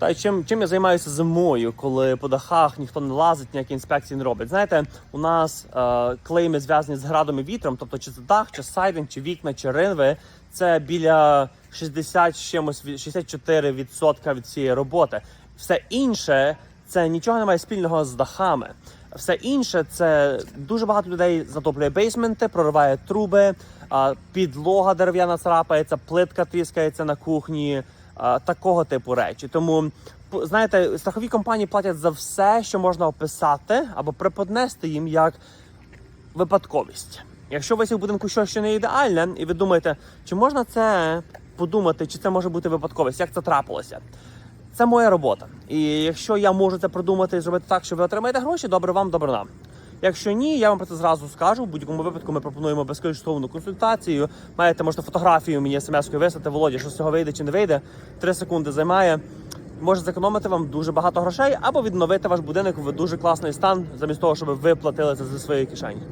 Та й чим, чим я займаюся зимою, коли по дахах ніхто не лазить, ніякі інспекції не робить. Знаєте, у нас е, клейми зв'язані з градом і вітром, тобто чи це дах, чи сайдинг, чи вікна, чи ринви, це біля 60 з чимось від- 64% від цієї роботи. Все інше це нічого не має спільного з дахами. Все інше це дуже багато людей затоплює бейсменти, прориває труби, підлога дерев'яна царапається, плитка тріскається на кухні, такого типу речі. Тому знаєте, страхові компанії платять за все, що можна описати або преподнести їм як випадковість. Якщо у вас в будинку щось, що не ідеальне, і ви думаєте, чи можна це подумати, чи це може бути випадковість, як це трапилося? Це моя робота. І якщо я можу це продумати і зробити так, що ви отримаєте гроші, добре вам, добре нам. Якщо ні, я вам про це зразу скажу. В будь-якому випадку ми пропонуємо безкоштовну консультацію. Маєте можна фотографію мені смс-кою вислати, Володя, що з цього вийде чи не вийде. Три секунди займає. Може зекономити вам дуже багато грошей або відновити ваш будинок в дуже класний стан, замість того, щоб ви платили це зі своєї кишені.